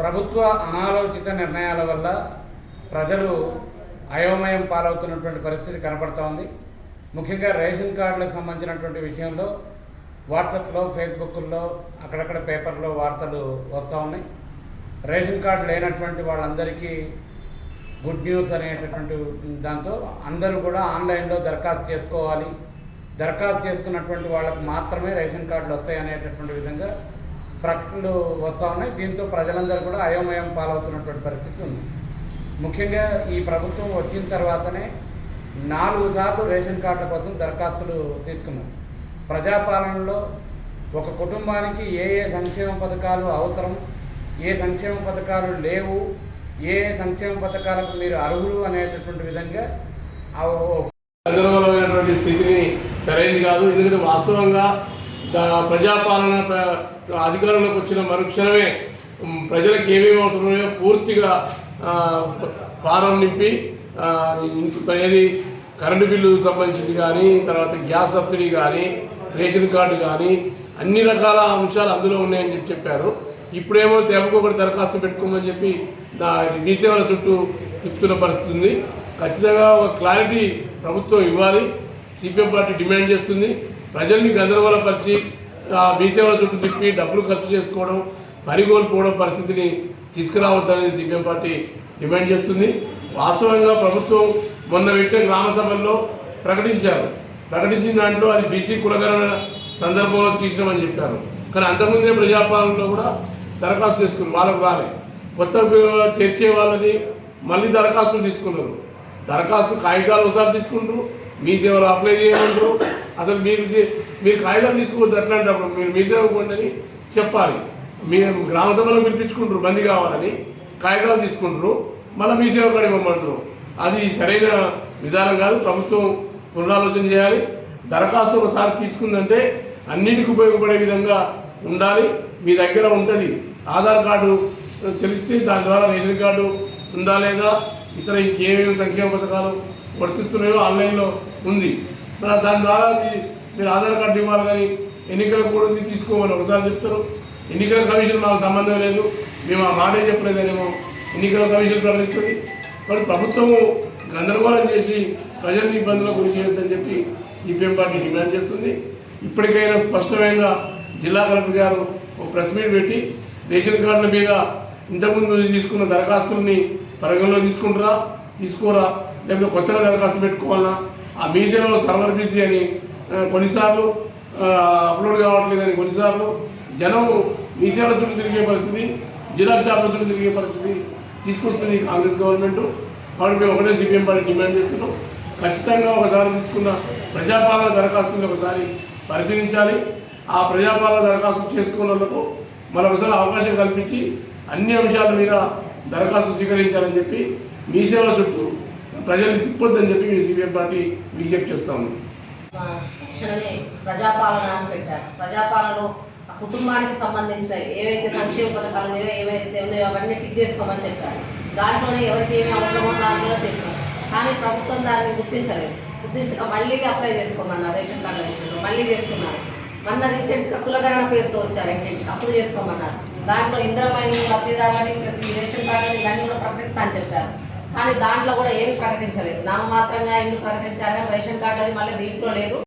ప్రభుత్వ అనాలోచిత నిర్ణయాల వల్ల ప్రజలు అయోమయం పాలవుతున్నటువంటి పరిస్థితి కనపడతా ఉంది. ముఖ్యంగా రేషన్ కార్డులకు సంబంధించినటువంటి విషయంలో వాట్సాప్లో ఫేస్బుక్లో అక్కడక్కడ పేపర్లో వార్తలు వస్తూ ఉన్నాయి. రేషన్ కార్డు లేనటువంటి వాళ్ళందరికీ గుడ్ న్యూస్ అనేటటువంటి దాంతో అందరూ కూడా ఆన్లైన్లో దరఖాస్తు చేసుకోవాలి. దరఖాస్తు చేసుకున్నటువంటి వాళ్ళకు మాత్రమే రేషన్ కార్డులు వస్తాయి అనేటటువంటి విధంగా ప్రకటనలు వస్తూ ఉన్నాయి. దీంతో ప్రజలందరూ కూడా అయోమయం పాలవుతున్నటువంటి పరిస్థితి ఉంది. ముఖ్యంగా ఈ ప్రభుత్వం వచ్చిన తర్వాతనే నాలుగు సార్లు రేషన్ కార్డుల కోసం దరఖాస్తులు తీసుకున్నాం ప్రజాపాలనలో ఒక కుటుంబానికి ఏ ఏ సంక్షేమ పథకాలు అవసరం ఏ సంక్షేమ పథకాలు లేవు ఏ సంక్షేమ పథకాలకు మీరు అర్హులు అనేటటువంటి విధంగా గందరగోళమైనటువంటి స్థితిని సరైనది కాదు. ఎందుకంటే వాస్తవంగా ప్రజాపాలన అధికారంలోకి వచ్చిన మరుక్షణమే ప్రజలకు ఏమేమి అవసరమో పూర్తిగా ఫారం నింపి ఆ, ఏది కరెంటు బిల్లు సంబంధించింది కానీ తర్వాత గ్యాస్ సబ్సిడీ కానీ రేషన్ కార్డు కానీ అన్ని రకాల అంశాలు అందులో ఉన్నాయని చెప్పి చెప్పారు. ఇప్పుడేమో తెప్పకొకటి దరఖాస్తు పెట్టుకోమని చెప్పి నా మీ సేవల చుట్టూ తిప్పుతున్న పరిస్థితి ఉంది. ఖచ్చితంగా ఒక క్లారిటీ ప్రభుత్వం ఇవ్వాలి. సిపిఎం పార్టీ డిమాండ్ చేస్తుంది. ప్రజల్ని గందరగోళపరిచి బీసేవల చుట్టూ తిప్పి డబ్బులు ఖర్చు చేసుకోవడం పరిగోల్పోవడం పరిస్థితిని తీసుకురావద్దని సిపిఎం పార్టీ డిమాండ్ చేస్తుంది. వాస్తవంగా ప్రభుత్వం మొన్న పెట్టే గ్రామ సభల్లో ప్రకటించారు. ప్రకటించిన దాంట్లో అది బీసీ కులగణన సందర్భంలో తీసినామని చెప్పారు. కానీ అంతకుముందే ప్రజాపాలనలో కూడా దరఖాస్తు చేసుకుని వాళ్ళకు రాలే. కొత్త చేర్చే వాళ్ళది మళ్ళీ దరఖాస్తులు తీసుకున్నారు. దరఖాస్తు కాగితాలు ఒకసారి తీసుకుంటారు. మీ సేవలు అప్లై చేయమంటారు. అసలు మీరు మీరు కాగితాలు తీసుకోవద్దు అట్లాంటప్పుడు మీరు మీసేవ ఇవ్వండి చెప్పాలి. మీరు గ్రామ సభలో పిలిపించుకుంటారు బందీ కావాలని కాగితాలు తీసుకుంటారు మళ్ళీ మీ సేవ కాడ ఇవ్వమంటారు అది సరైన విధానం కాదు ప్రభుత్వం పునరాలోచన చేయాలి. దరఖాస్తు ఒకసారి తీసుకుందంటే అన్నిటికీ ఉపయోగపడే విధంగా ఉండాలి. మీ దగ్గర ఉంటుంది. ఆధార్ కార్డు తెలిస్తే దాని ద్వారా రేషన్ కార్డు ఉందా లేదా ఇతర ఇంకేమేమి సంక్షేమ పథకాలు వర్తిస్తున్నాయో ఆన్లైన్లో ఉంది. దాని ద్వారా మీరు ఆధార్ కార్డు ఇవ్వాలి కానీ ఎన్నికల కూడా ఉంది తీసుకోమని ఒకసారి చెప్తారు. ఎన్నికల కమిషన్ మాకు సంబంధం లేదు. మేము ఆ మాటే చెప్పలేదనేమో ఎన్నికల కమిషన్ ప్రకటిస్తుంది. మరి ప్రభుత్వము గందరగోళం చేసి ప్రజల్ని ఇబ్బందులకు గురి చేయొద్దని చెప్పి సిపిఎం పార్టీ డిమాండ్ చేస్తుంది. ఇప్పటికైనా స్పష్టమైన జిల్లా కలెక్టర్ గారు ఒక ప్రెస్ మీట్ పెట్టి రేషన్ కార్డుల మీద ఇంతకుముందు తీసుకున్న దరఖాస్తుల్ని పరిగణలో తీసుకుంటారా తీసుకోరా లేకపోతే కొత్తగా దరఖాస్తు పెట్టుకోవాలా? ఆ మీ సేవలో సర్వర్ బీసీ అని కొన్నిసార్లు అప్లోడ్ కావట్లేదని కొన్నిసార్లు జనం మీ సేవల చుట్టూ తిరిగే పరిస్థితి జిల్లా షాపుల చుట్టూ తిరిగే పరిస్థితి తీసుకొస్తుంది కాంగ్రెస్ గవర్నమెంట్. కాబట్టి మేము ఒకటే సిపిఎం పార్టీ డిమాండ్ చేస్తున్నాం. ఖచ్చితంగా ఒకసారి తీసుకున్న ప్రజాపాలన దరఖాస్తుని ఒకసారి పరిశీలించాలి. ఆ ప్రజాపాలన దరఖాస్తు చేసుకున్నందుకు మరొకసారి అవకాశం కల్పించి అన్ని అంశాల మీద దరఖాస్తు స్వీకరించాలని చెప్పి మీ సేవల చుట్టూ ప్రజల్ని తిప్పొద్దని చెప్పి మేము సిపిఎం పార్టీ విజ్ఞప్తి చేస్తాము. తక్షణమే ప్రజాపాలన అని పెట్టారు. ప్రజాపాలనలో ఆ కుటుంబానికి సంబంధించిన ఏవైతే సంక్షేమ పథకాలు ఉన్నాయో ఏవైతే ఉన్నాయో అవన్నీ టిక్ చేసుకోమని చెప్పారు. దాంట్లోనే ఎవరికి ఏమి అవసరమో దాంట్లో చేసినారు కానీ ప్రభుత్వం దాన్ని గుర్తించలేదు. గుర్తించక మళ్ళీ అప్లై చేసుకోమన్నారు రేషన్ కార్డు విషయంలో మళ్ళీ చేసుకున్నారు. మొన్న రీసెంట్గా కులగరణ పేరుతో వచ్చారు ఇంటికి అప్పుడు చేసుకోమన్నారు. దాంట్లో ఇంద్రమైన లబ్ధిదారులని ప్లస్ రేషన్ కార్డులని ఇవన్నీ కూడా ప్రకటిస్తా అని చెప్పారు. కానీ దాంట్లో కూడా ఏమి ప్రకటించలేదు. నామమాత్రంగా ఎందుకు ప్రకటించాలని రేషన్ కార్డు అది మళ్ళీ దీంట్లో లేదు.